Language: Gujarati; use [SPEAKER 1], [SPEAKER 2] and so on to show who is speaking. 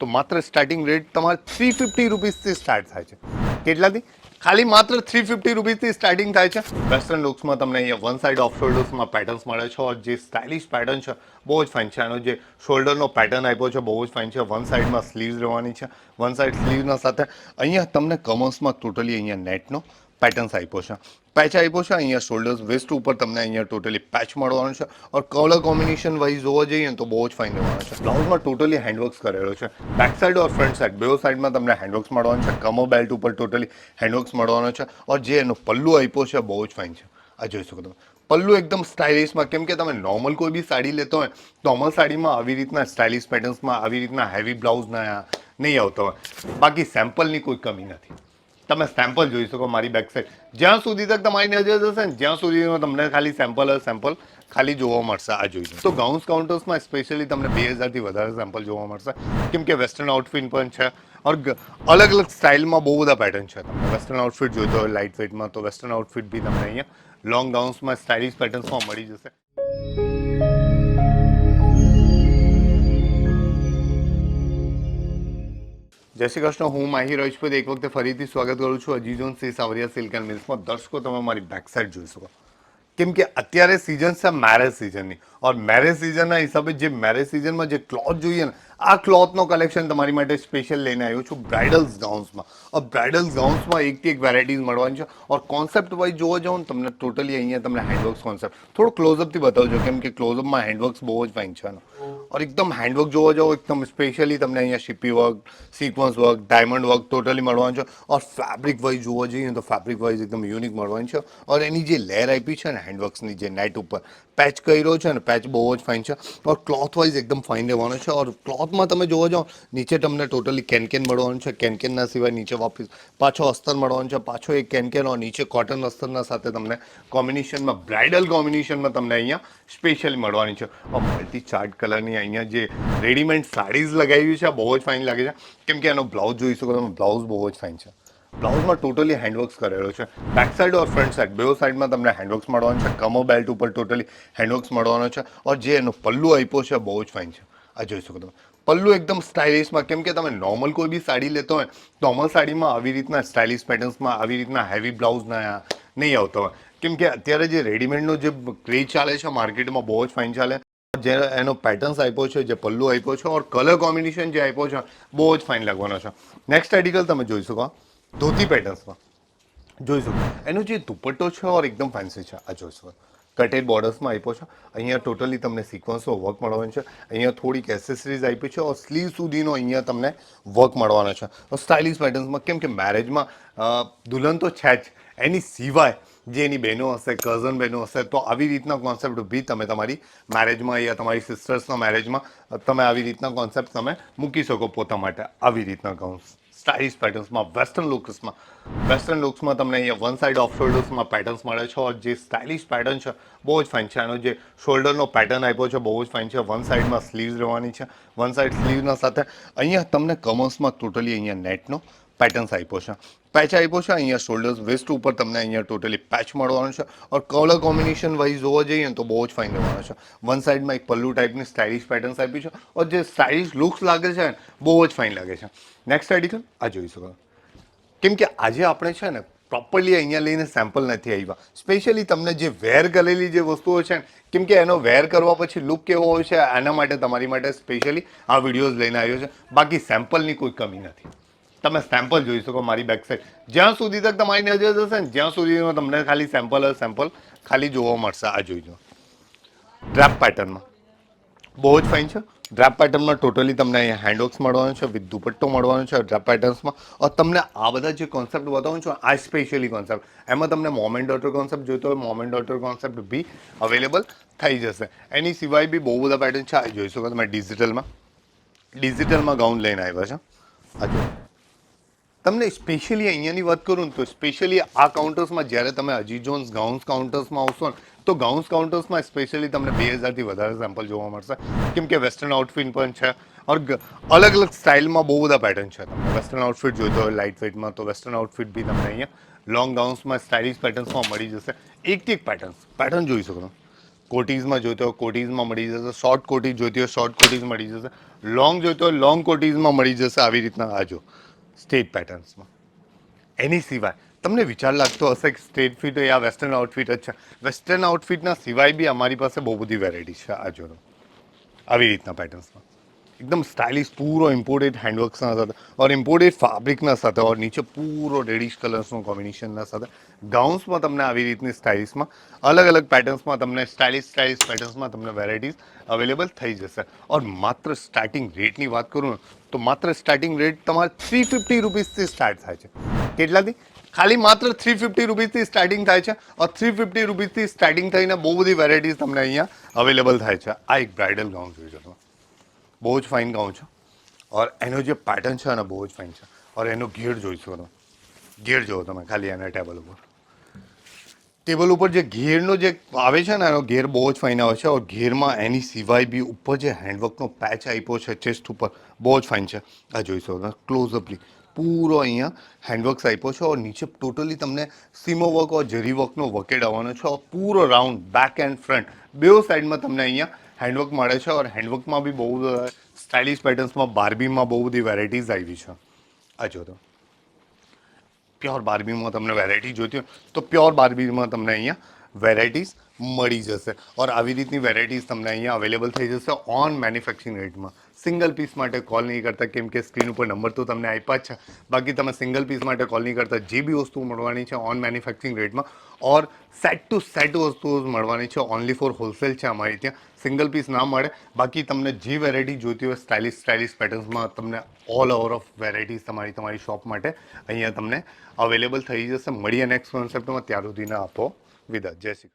[SPEAKER 1] તો માત્ર સ્ટાર્ટિંગ રેટ તમારે થ્રી ફિફ્ટી રૂપીસથી સ્ટાર્ટ થાય છે. કેટલાથી? ખાલી માત્ર થ્રી ફિફ્ટી રૂપીઝથી સ્ટાર્ટિંગ થાય છે. વેસ્ટર્ન લુક્સમાં તમને અહીંયા વન સાઇડ ઓફ શોલ્ડર્સમાં પેટર્ન્સ મળે છે જે સ્ટાઇલિશ પેટર્ન છે, બહુ જ ફાઇન છે. આનો જે શોલ્ડરનો પેટર્ન આપ્યો છે, બહુ જ ફાઇન છે. વન સાઇડમાં સ્લીવ્સ રહેવાની છે. વન સાઇડ સ્લીવના સાથે અહીંયા તમને કમર્સમાં ટોટલી અહીંયા નેટનો પેટર્ન્સ આપ્યો છે. પેચ આપ્યો છે, અહીંયા શોલ્ડર્સ વેસ્ટ ઉપર તમને અહીંયા ટોટલી પેચ મળવાનો છે. ઓર કલર કોમ્બિનેશન વાઇઝ જોવા જઈએ તો બહુ જ ફાઇન રહેવાનો છે. બ્લાઉઝમાં ટોટલી હેન્ડવર્ક્સ કરેલો છે. Back side or front side બે સાઇડમાં તમને હેન્ડવર્ક્સ મળવાનું છે. કમર બેલ્ટ ઉપર ટોટલી હેન્ડવર્ક્સ મળવાનો છે. ઓર જે એનો પલ્લુ આપ્યો છે, બહુ જ ફાઇન છે. આ જોઈ શકો તમે. પલ્લુ એકદમ સ્ટાઇલિશમાં કેમ કે તમે નોર્મલ કોઈ બી સાડી લેતો હોય નોર્મલ સાડીમાં આવી રીતના સ્ટાઇલિશ પેટર્ન્સમાં આવી રીતના હેવી બ્લાઉઝના નહીં આવતો હોય. બાકી સેમ્પલની કોઈ કમી નથી. તમે સેમ્પલ જોઈ શકો મારી બેક સાઈડ જ્યાં સુધી તક તમારી નજર જશે ને, જ્યાં સુધી તમને ખાલી સેમ્પલ સેમ્પલ ખાલી જોવા મળશે આ જોઈને. તો ગાઉન્સ કાઉન્ટર્સમાં સ્પેશિયલી તમને બે હજારથી વધારે સેમ્પલ જોવા મળશે. કેમ કે વેસ્ટર્ન આઉટફિટ પણ છે ઓર અલગ અલગ સ્ટાઇલમાં બહુ બધા પેટર્ન છે. તમને વેસ્ટર્ન આઉટફિટ જોઈતો હોય લાઇટ વેઇટમાં તો વેસ્ટર્ન આઉટફિટ બી તમને અહીંયા લોંગ ગાઉન્સમાં સ્ટાઇલિશ પેટર્ન્સમાં મળી જશે. જય શ્રી કૃષ્ણ. હું માહી રાજપૂત. એક વખતે ફરીથી સ્વાગત કરું છું અજીઝોન સી સાવરિયા સિલ્ક એન્ડ મિલ્સમાં દર્શકો, તમે મારી બેક સાઈડ જોઈ શકો. કેમ કે અત્યારે સિઝન છે મેરેજ સિઝનની ઓર મેરેજ સિઝનના હિસાબે જે મેરેજ સિઝનમાં જે ક્લોથ જોઈએ ને આ ક્લોથનો કલેક્શન તમારી માટે સ્પેશિયલ લઈને આવ્યો છું બ્રાઇડલ્સ ગાઉન્સમાં ઓર બ્રાઇડલ્સ ગાઉન્સમાં એકથી એક વેરાયટીઝ મળવાની છે ઓર કોન્સેપ્ટ વાઇઝ જોવા જાઉં તમને ટોટલી અહીંયા તમને હેન્ડવર્ક્સ કોન્સેપ્ટ થોડો ક્લોઝઅપથી બતાવજો, કેમ કે ક્લોઝઅપમાં હેન્ડવર્ક્સ બહુ જ ફાઇન છે ઓર એકદમ હેન્ડવર્ક જોવા જાઓ, એકદમ સ્પેશિયલી તમને અહીંયા શિપી work sequence work diamond work totally મળવાનું છે. ઓર ફેબ્રિક વાઇઝ જોવા જઈએ તો ફેબ્રિક વાઇઝ એકદમ યુનિક મળવાનું છે. ઓર એની જે લેર આપી છે ને હેન્ડવર્ક્સની જે નેટ ઉપર પેચ કર્યો છે ને, પેચ બહુ જ ફાઇન છે. ઓર ક્લોથ વાઇઝ એકદમ ફાઇન રહેવાનો છે. ઓર ક્લોથમાં તમે જોવા જાઓ નીચે તમને ટોટલી કેનકેન મળવાનું છે. કેનકેનના સિવાય નીચે વાપસ પાછો અસ્તર મળવાનું છે, પાછો એક કેનકેન ઓર નીચે કોટન અસ્તરના સાથે તમને કોમ્બિનેશનમાં બ્રાઇડલ કોમ્બિનેશનમાં તમને અહીંયા સ્પેશિયલી મળવાની છે. ઓર મલ્ટી ચાર્ટ કલરની અહીંયા જે રેડીમેડ સાડીઝ લગાવી છે, બહુ જ ફાઇન લાગે છે. કેમ કે એનો બ્લાઉઝ જોઈ શકો તમે બ્લાઉઝ બહુ જ ફાઇન છે. બ્લાઉઝમાં ટોટલી હેન્ડવર્ક્સ કરેલો છે. Back side or front side બેઓ સાઇડમાં તમને હેન્ડવર્ક્સ મળવાનું છે. કમો બેલ્ટ ઉપર ટોટલી હેન્ડવર્ક્સ મળવાનો છે. ઓર જે એનો પલ્લુ આપ્યો છે, બહુ જ ફાઇન છે. આ જોઈ શકો તમે. પલ્લુ એકદમ સ્ટાઇલિશમાં કેમ કે તમે નોર્મલ કોઈ બી સાડી લેતો હોય નોર્મલ સાડીમાં આવી રીતના સ્ટાઇલિશ પેટર્ન્સમાં આવી રીતના હેવી બ્લાઉઝના નહીં આવતો હોય. કેમ કે અત્યારે જે રેડીમેડનો જે ક્રેઝ ચાલે છે માર્કેટમાં બહુ જ ફાઇન ચાલે. જે એનો પેટર્ન્સ આપ્યો છે, જે પલ્લુ આપ્યો છે, ઓર કલર કોમ્બિનેશન જે આપ્યો છે, બહુ જ ફાઇન લાગવાનો છે. નેક્સ્ટ આર્ટિકલ તમે જોઈ શકો. ધોતી પેટર્ન્સમાં. જોઈશું. એનો જે દુપટ્ટો છે ઓર એકદમ ફેન્સી છે. આ જોઈશું. કટેડ બોર્ડર્સમાં આપ્યો છે. અહીંયા ટોટલી તમને સિક્વન્સનો વર્ક મળવાનું છે. અહીંયા થોડીક એસેસરીઝ આપી છે. ઓર સ્લીવ સુધીનો અહીંયા તમને વર્ક મળવાનો છે. સ્ટાઇલિશ પેટર્ન્સમાં કેમ કે મેરેજમાં દુલ્હન તો છે જ. એની સિવાય જે એની બહેનો હશે કઝન બહેનો હશે, તો આવી રીતના કોન્સેપ્ટ બી તમે તમારી મેરેજમાં યા તમારી સિસ્ટર્સના મેરેજમાં તમે આવી રીતના કોન્સેપ્ટ તમે મૂકી શકો પોતા માટે. આવી રીતના ગાઉન્સ સ્ટાઇલિશ પેટર્ન્સમાં વેસ્ટર્ન લુક્સમાં વેસ્ટર્ન લુક્સમાં તમને અહીંયા વન સાઇડ ઓફ શોલ્ડર્સમાં પેટર્ન્સ મળે છે જે સ્ટાઇલિશ પેટર્ન છે, બહુ જ ફાઇન છે. આનો જે શોલ્ડરનો પેટર્ન આપ્યો છે, બહુ જ ફાઇન છે. વન સાઇડમાં સ્લીવ્સ રહેવાની છે. વન સાઇડ સ્લીવના સાથે અહીંયા તમને કમર્સમાં ટોટલી અહીંયા નેટનો પેટર્ન્સ આપ્યો છે. પેચ આપ્યો છે, અહીંયા શોલ્ડર્સ વેસ્ટ ઉપર તમને અહીંયા ટોટલી પેચ મળવાનો છે. ઓર કલર કોમ્બિનેશન વાઇઝ જોવા જઈએ તો બહુ જ ફાઇન રહેવાનો છે. વન સાઇડમાં એક પલ્લુ ટાઈપની સ્ટાઇલિશ પેટર્ન્સ આપી છે. ઓર જે સ્ટાઇલિશ લુક્સ લાગે છે ને, બહુ જ ફાઇન લાગે છે. નેક્સ્ટ આર્ટિકલ આ જોઈ શકો. કેમ કે આજે આપણે છે ને પ્રોપરલી અહીંયા લઈને સેમ્પલ નથી આવ્યા સ્પેશિયલી તમને જે વેર કરેલી જે વસ્તુઓ છે કેમ કે એનો વેર કરવા પછી લુક કેવો હોય છે એના માટે, તમારી માટે સ્પેશિયલી આ વિડીયોઝ લઈને આવ્યો છે. બાકી સેમ્પલની કોઈ કમી નથી. તમે સેમ્પલ જોઈ શકો મારી બેક સાઈડ જ્યાં સુધી તક તમારી નજર જશે ને, જ્યાં સુધી તમને ખાલી સેમ્પલ સેમ્પલ ખાલી જોવા મળશે આ જોઈ જોઈજો ડ્રાપ પેટર્નમાં બહુ જ ફાઇન છે. ડ્રાપ પેટર્નમાં ટોટલી તમને અહીંયા હેન્ડવર્ક્સ મળવાનું છે, વિથ દુપટ્ટો મળવાનો છે ડ્રાપ પેટર્ન્સમાં તમને આ બધા જે કોન્સેપ્ટ બતાવું છું, આ સ્પેશિયલી કોન્સેપ્ટ એમાં તમને મોમેન્ટ ડોટર કોન્સેપ્ટ જોઈતો હોય મોમેન્ટ ડોટર કોન્સેપ્ટ બી અવેલેબલ થઈ જશે. એની સિવાય બી બહુ બધા પેટર્ન છે, આ જોઈ શકો તમે ડિજિટલમાં ડિજિટલમાં ગાઉન લઈને આવ્યા છે. આ તમને સ્પેશિયલી અહીંયાની વાત કરું તો સ્પેશિયલી આ કાઉન્ટર્સમાં જ્યારે તમે અજી જોન્સ ગાઉન્સ કાઉન્ટર્સમાં આવશો ને, તો ગાઉન્સ કાઉન્ટર્સમાં સ્પેશિયલી તમને બે હજારથી વધારે સેમ્પલ જોવા મળશે. કેમ કે વેસ્ટર્ન આઉટફિટ પણ છે ઓર અલગ અલગ સ્ટાઇલમાં બહુ બધા પેટર્ન છે. તમને વેસ્ટર્ન આઉટફિટ જોઈતો હોય લાઇટ વેઇટમાં તો વેસ્ટર્ન આઉટફિટ બી તમને અહીંયા લોંગ ગાઉન્સમાં સ્ટાઇલિશ પેટર્ન્સમાં મળી જશે. એકથી એક પેટર્ન્સ પેટર્ન જોઈ શકો કોટીઝમાં જોઈતો હોય કોટીઝમાં મળી જશે. શોર્ટ કોટીઝ જોઈતી હોય શોર્ટ કોટીઝ મળી જશે. લોંગ જોઈતો હોય લોંગ કોટીઝમાં મળી જશે, આવી રીતના આ જો. સ્ટેટ પેટર્ન્સમાં એની સિવાય, તમને વિચાર લાગતો હશે કે સ્ટેટ ફિટ આ વેસ્ટર્ન આઉટફિટ જ છે. વેસ્ટર્ન આઉટફિટના સિવાય બી અમારી પાસે બહુ બધી વેરાયટી છે આ આવી રીતના પેટર્ન્સમાં એકદમ સ્ટાઇલિશ પૂરો ઇમ્પોર્ટેડ હેન્ડવર્ક્સના સાથે ઓર ઇમ્પોર્ટેડ ફેબ્રિકના સાથે ઓર નીચે પૂરો રેડિશ કલર્સનું કોમ્બિનેશનના સાથે. ગાઉન્સમાં તમને આવી રીતની સ્ટાઇલિશમાં, અલગ અલગ પેટર્ન્સમાં તમને સ્ટાઇલિશ સ્ટાઇલિશ પેટર્ન્સમાં તમને વેરાયટીઝ અવેલેબલ થઈ જશે. ઓર માત્ર સ્ટાર્ટિંગ રેટની વાત કરું તો માત્ર સ્ટાર્ટિંગ રેટ તમારે થ્રી ફિફ્ટી રૂપીસથી સ્ટાર્ટ થાય છે. કેટલાથી? ખાલી માત્ર થ્રી ફિફ્ટી રૂપીસથી સ્ટાર્ટિંગ થાય છે, ઓર થ્રી ફિફ્ટી રૂપીઝથી સ્ટાર્ટિંગ થઈને બહુ બધી વેરાયટીઝ તમને અહીંયા અવેલેબલ થાય છે. આ એક બ્રાઇડલ ગાઉન જોઈ શકો. બહુ જ ફાઇન ગાઉન છે. ઓર એનો જે પેટર્ન છે ને, બહુ જ ફાઇન છે. ઓર એનો ઘેર જોઈશું તમે ઘેર જોવો તમે, ખાલી એના ટેબલ ઉપર. ટેબલ ઉપર જે ઘેરનો જે આવે છે ને, એનો ઘેર બહુ જ ફાઇન આવે છે ઓર ઘેરમાં એની સિવાય બી ઉપર જે હેન્ડવર્કનો પેચ આપ્યો છે ચેસ્ટ ઉપર, બહુ જ ફાઇન છે. આ જોઈ શકો ક્લોઝઅપલી પૂરો અહીંયા હેન્ડવર્ક્સ આપ્યો છે, ઓર નીચે ટોટલી તમને સીમો વર્ક ઓર જરી વર્કનો વકેડ આવવાનો છે, ઓર પૂરો રાઉન્ડ બેક એન્ડ ફ્રન્ટ બે સાઈડમાં તમને અહીંયા હેન્ડવર્ક મળે છે, ઓર હેન્ડવર્કમાં બી બહુ સ્ટાઇલિશ પેટર્ન્સમાં બાર્બીમાં બહુ બધી વેરાયટીઝ આવી છે. આ જો તો. પ્યોર બાર્બીમાં તમને વેરાયટી જોઈતી હોય, તો પ્યોર બાર્બીમાં તમને અહીંયા વેરાયટીઝ મળી જશે. ઓર આવી રીતની વેરાયટીઝ તમને અહીંયા અવેલેબલ થઈ જશે ઓન મેન્યુફેક્ચરિંગ રેટમાં સિંગલ પીસ માટે કોલ નહીં કરતા, કેમ કે સ્ક્રીન ઉપર નંબર તો તમને આપ્યા જ છે. બાકી તમે સિંગલ પીસ માટે કોલ નહીં કરતા, જે બી વસ્તુ મળવાની છે ઓન મેન્યુફેક્ચરિંગ રેટમાં ઓર સેટ ટુ સેટ વસ્તુઓ મળવાની છે ઓનલી ફોર હોલસેલ છે અમારી ત્યાં. સિંગલ પીસ ના મળે. બાકી તમને જે વેરાયટી જોઈતી હોય સ્ટાઇલિશ સ્ટાઇલિશ પેટર્ન્સમાં તમને ઓલ ઓવર ઓફ વેરાયટીઝ તમારી તમારી શોપ માટે અહીંયા તમને અવેલેબલ થઈ જશે. મળીએ નેક્સ્ટ કોન્સેપ્ટમાં ત્યાર સુધીના આપો. વિદા જય શ્રી.